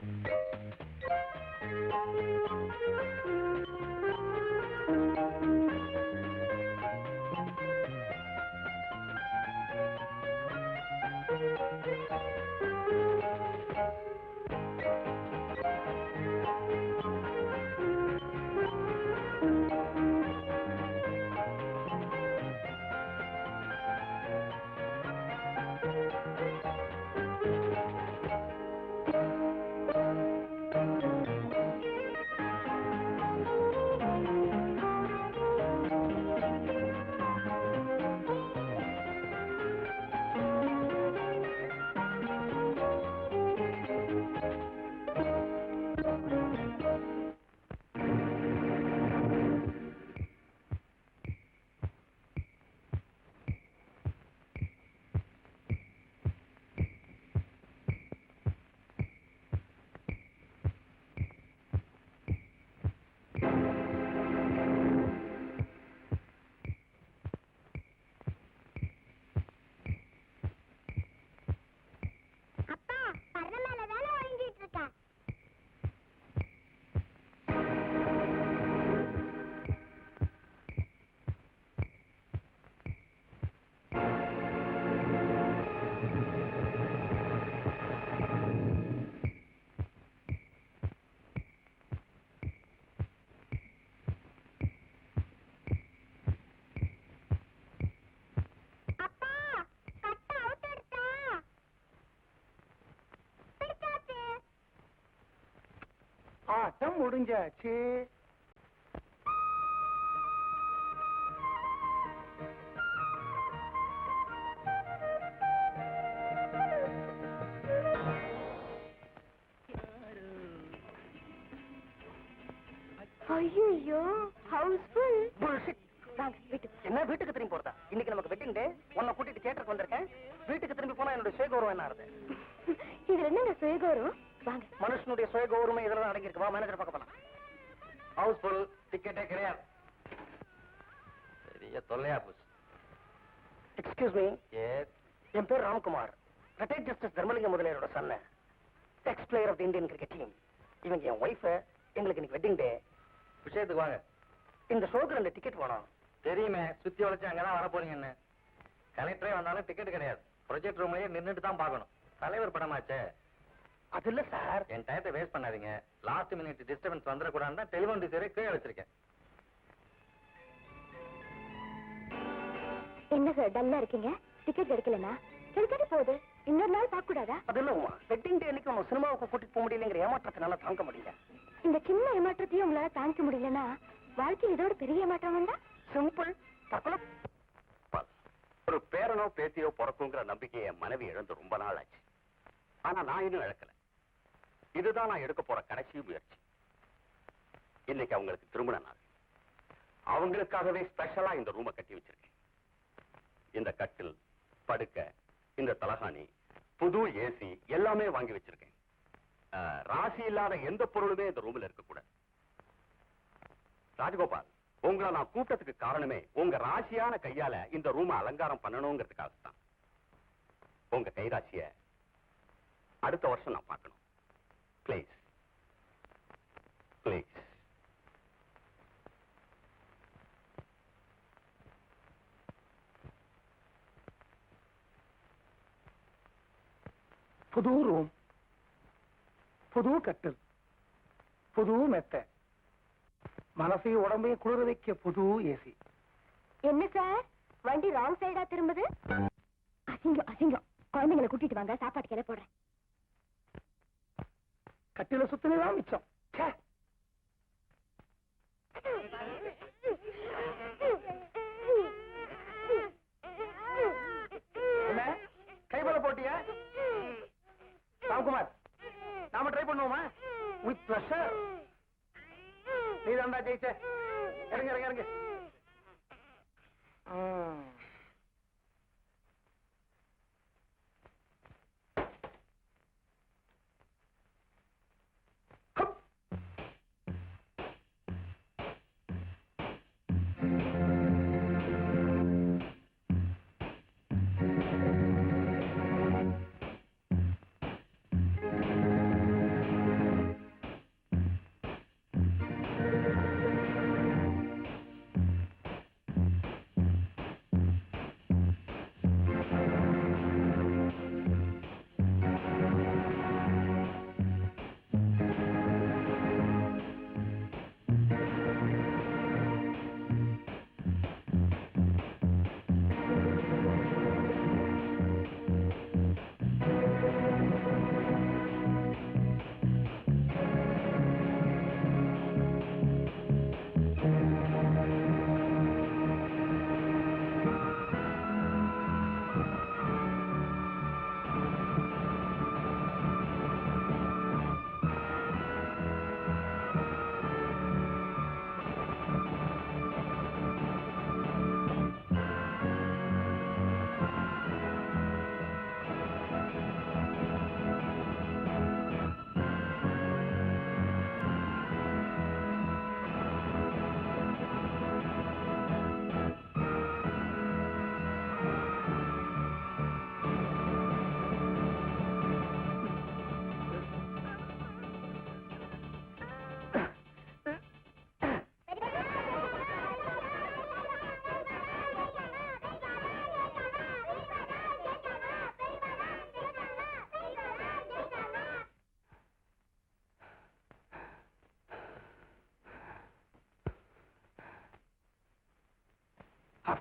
Thank you. ஆட்டம் முடிஞ்சாச்சு விஷயத்துக்கு வாங்க. இந்த ஷோக்கு ரெண்டு டிக்கெட் வேணும் தெரியுமே சுத்தி வளைச்சு அங்கதான் வர போறீங்கன்னு. கலெக்டரே வந்தாலும் டிக்கெட் கிடையாது. ப்ரொஜெக்ட் ரூம்லயே நின்னுட்டு தான் பார்க்கணும். தலைவர் படமாச்சே. அது இல்ல சார் என் டயத்தை வேஸ்ட் பண்ணாதீங்க. லாஸ்ட் மினிட் டிஸ்டர்பன்ஸ் வந்துடக்கூடாதுன்னு தான் டெலிஃபோன் டிசைரே கீழே வச்சிருக்கேன். என்ன சார் டல்லா இருக்கீங்க? டிக்கெட் எடுக்கலனா? கிடைக்காது போகுது. இன்னொரு நாள் பார்க்க கூடாதா அது இல்ல வெட்டிங் டே அன்னைக்கு நம்ம சினிமாவுக்கு கூட்டிட்டு போக முடியலங்கிற ஏமாற்றத்தை நல்லா தாங்க முடியல. இந்த சின்ன ஏமாற்றத்தையும் உங்களால தாங்கிக்க முடியலன்னா வாழ்க்கையில் இதோட பெரிய ஏமாற்றம் வந்தா சிம்பிள் தற்கொலை ஒரு பேரனோ பேத்தியோ பிறக்குங்கிற நம்பிக்கையை என் மனைவி இழந்து ரொம்ப நாள் ஆச்சு ஆனா நான் இன்னும் இழக்கல. இதுதான் நான் எடுக்க போற கடைசி முயற்சி. இன்னைக்கு அவங்களுக்கு திருமண நாள். அவங்களுக்காகவே ஸ்பெஷலா இந்த ரூமை கட்டி வச்சிருக்கேன். இந்த கட்டில் படுக்க இந்த தலகாணி புது ஏசி எல்லாமே வாங்கி வச்சிருக்கேன். ராசி இல்லாத எந்த பொருளுமே இந்த ரூம்ல இருக்கக்கூடாது. ராஜகோபால் உங்களை நான் கூட்டத்துக்கு காரணமே உங்க ராசியான கையால இந்த ரூமை அலங்காரம் பண்ணணுங்கிறதுக்காக தான் உங்க கைராசிய அடுத்த வருஷம் நான் பார்க்கணும். பிளீஸ் பிளீஸ் புது ரூம் புது கட்டில் புது மெத்தை. மனசையும் உடம்பையும் குளிர வைக்க புது ஏசி. என்ன சார்? வண்டி ராங் சைடா திரும்புது? அசிங்கம் அசிங்கம். குழந்தைங்களை கூட்டிட்டு வாங்க சாப்பாட்டு கிளை போடுறேன். கட்டில சுத்தினதான் மிச்சம்?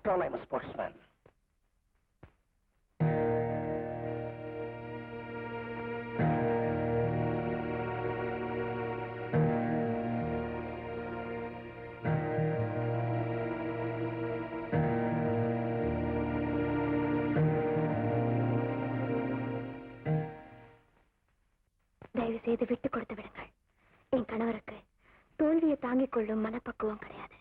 After all, I'm a sportsman. தயவு செய்து விட்டு கொடுத்து விடுங்கள் என் கணவருக்கு தோல்வியை தாங்கிக் கொள்ளும் மனப்பக்குவம் கிடையாது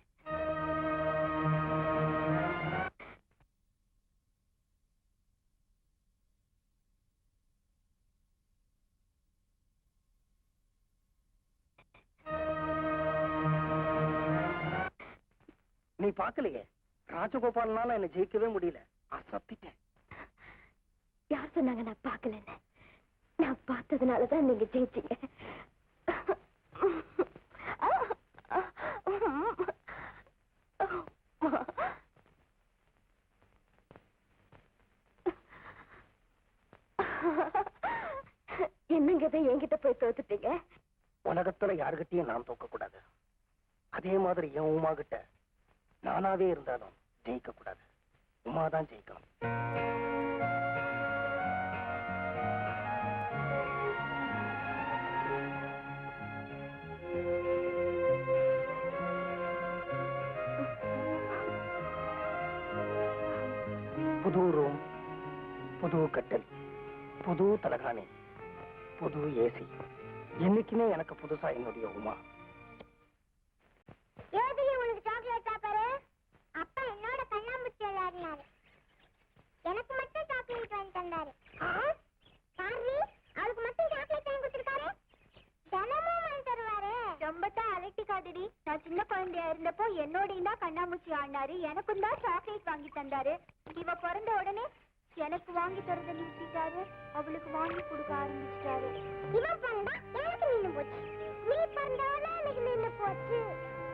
நீ பார்க்கலையே? ராஜகோபால்னால என்ன ஜெயிக்கவே முடியல. அசத்திட்டேன். யார் சொன்னாங்க நான் பார்க்கலன்னு? நான் பார்த்ததுனாலதான் நீங்க ஜெயிச்சீங்க. என்னங்க இதை என்கிட்ட போய் தோத்துட்டீங்க உலகத்துல யாருகிட்டயும் நான் தோக்க கூடாது அதே மாதிரி என் உமா கிட்ட நானாவே இருந்தாலும் ஜெயிக்க கூடாது உமாதான் ஜெயிக்கணும். புது ரூம் புது கட்டில் புது தலகாணி புது ஏசி. என்னைக்குமே எனக்கு புதுசா என்னுடைய உமா ஏதிலி உனக்கு சாக்லேட் சாப்பாரு அப்பா என்னோட கண்ணாமூச்சி விளையாடினாரு எனக்கு மட்டும் தந்தாரு சாரி அவளுக்கு மட்டும் சாக்லேட் வாங்கி கொடுத்துருக்காரு? தினமும் வாங்கி தருவாரு. ரொம்ப தான் அலட்டிக்காதடி நான் சின்ன குழந்தையா இருந்தப்போ என்னோடையும் தான் கண்ணாமூச்சி ஆடினாரு. எனக்கும் தான் சாக்லேட் வாங்கி தந்தாரு. இவ பிறந்த உடனே எனக்கு வாங்கி தரத நிறுத்திட்டாரு. அவளுக்கு வாங்கி கொடுக்க ஆரம்பிச்சிட்டாரு. இவன் பிறந்தா எனக்கு நின்னு போச்சு. நீ பிறந்தவள எனக்கு நின்னு போச்சு.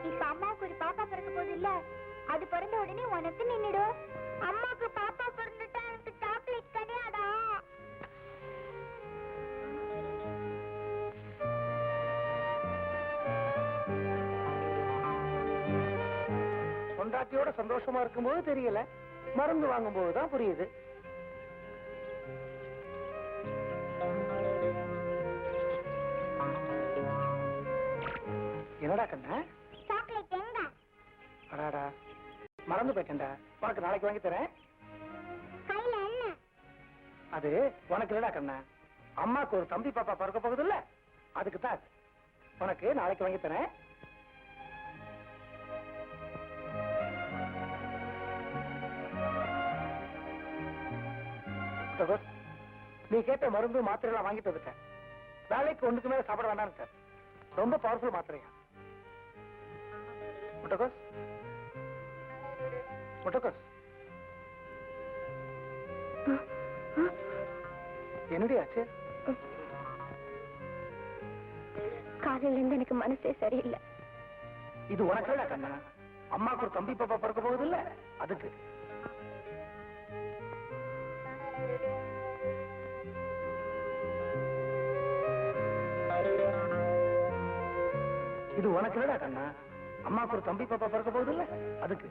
இப்ப அம்மாவுக்கு ஒரு பாப்பா பிறக்க போகுது இல்ல? அது பிறந்த உடனே உனக்கு நின்னுடும். அம்மாக்கு பாப்பா பொண்டாட்டியோட சந்தோஷமா இருக்கும்போது தெரியல. மருந்து வாங்கும்போது தான் புரியுது. என்னடா கண்ணா? சாக்லேட் எங்க? மறந்து போயிட்டேன்டா. உனக்கு நாளைக்கு வாங்கி தரேன். அது உனக்கு இல்லடா கண்ணா. அம்மாக்கு ஒரு தம்பி பாப்பா பிறக்க போகுது இல்ல அதுக்கு தான் உனக்கு நாளைக்கு வாங்கி தரேன். நீ கேட்ட மருந்து மாத்திரை எல்லாம் வாங்கிட்டு வந்துட்டேன் வேலைக்கு ஒண்ணுக்கு மேல சாப்பிட வேண்டாம் சார் ரொம்ப பவர்ஃபுல் மாத்திரையா. முட்டகோஸ் முட்டகோஸ் என்னடி ஆச்சு காலையில இருந்து எனக்கு மனசே சரியில்லை. இது உனக்கு கண்ணா. அம்மாக்கு ஒரு தம்பி பாப்பா பிறக்க போகுது இல்ல? அதுக்கு. இது உனக்கு இல்லடா கண்ணா. அம்மாக்கு ஒரு தம்பி பாப்பா பிறக்க போகுது இல்ல? அதுக்கு.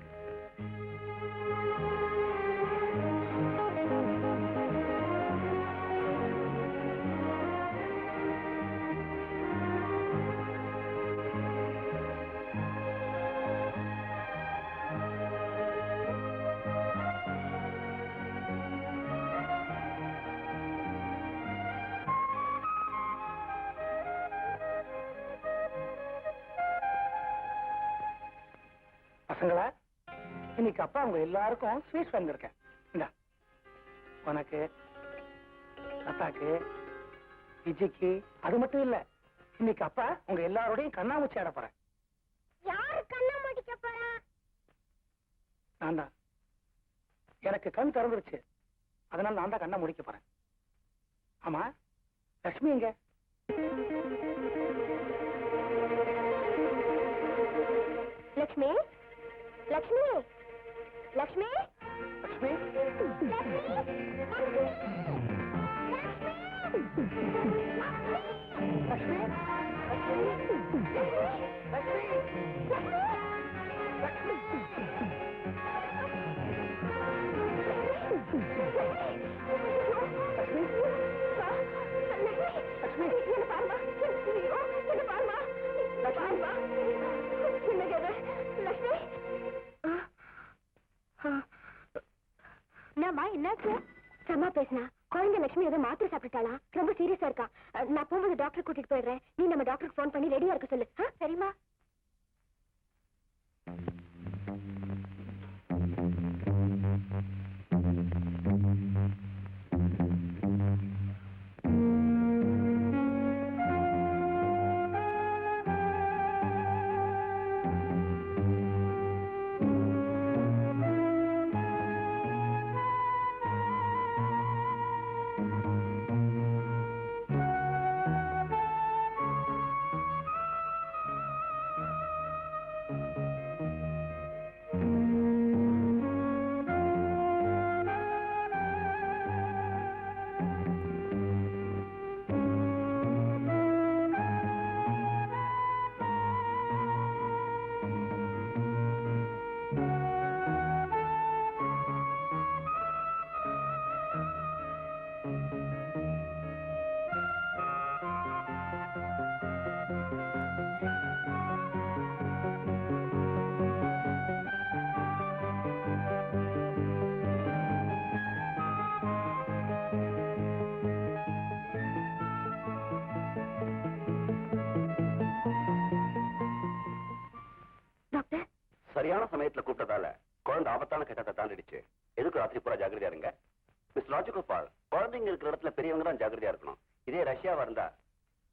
பசங்களா? இன்னைக்கு அப்பா உங்க எல்லாருக்கும் ஸ்வீட்ஸ் வந்திருக்கேன் இந்தா. உனக்கு அத்தாக்கு விஜய்க்கு அது மட்டும் இல்ல. இன்னைக்கு அப்பா உங்க எல்லாரோடையும் கண்ணாமூச்சி ஆட போறேன். யாரு கண்ணை முடிக்க போறா? நான் தான் எனக்கு கண் திறந்துருச்சு. அதனால நான் தான் கண்ணை முடிக்க போறேன். ஆமா? லட்சுமி எங்க? லக்ஷ்மி லக்ஷ்மி லக்ஷ்மி லட்சுமி லட்சுமி லட்சுமி பேசுனா குழந்தை லட்சுமி ஏதோ மாத்திரை சாப்பிட்டாளா ரொம்ப சீரியஸா இருக்கா. நான் போகும்போது டாக்டர் கூட்டிட்டு போயிடுறேன். நீ நம்ம டாக்டருக்கு போன் பண்ணி ரெடியா இருக்க சொல்லு. சரிமா சரியான சமயத்துல கூப்பிட்டதால குழந்தை ஆபத்தான கட்டத்தை தாண்டிடுச்சு. எதுக்கு ராத்திரி பூரா ஜாக்கிரதையா இருங்க? மிஸ் ராஜகோபால் குழந்தைங்க இருக்கிற இடத்துல பெரியவங்க தான் ஜாக்கிரதையா இருக்கணும். இதே ரஷ்யாவா இருந்தா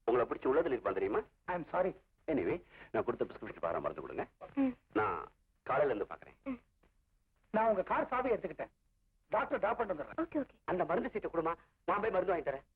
உங்களை பிடிச்சி உள்ளதில் இருப்பான் தெரியுமா? ஐ எம் சாரி எனிவே நான் கொடுத்த பிரிஸ்கிரிப்ஷன் பாரம் மறந்து கொடுங்க நான் காலையில இருந்து பாக்குறேன். நான் உங்க கார் சாவி எடுத்துக்கிட்டேன். டாக்டர் டிராப் பண்ணிட்டு வந்துடுறேன். அந்த மருந்து சீட்டை கொடுமா? நான் போய் மருந்து வாங்கி தரேன்.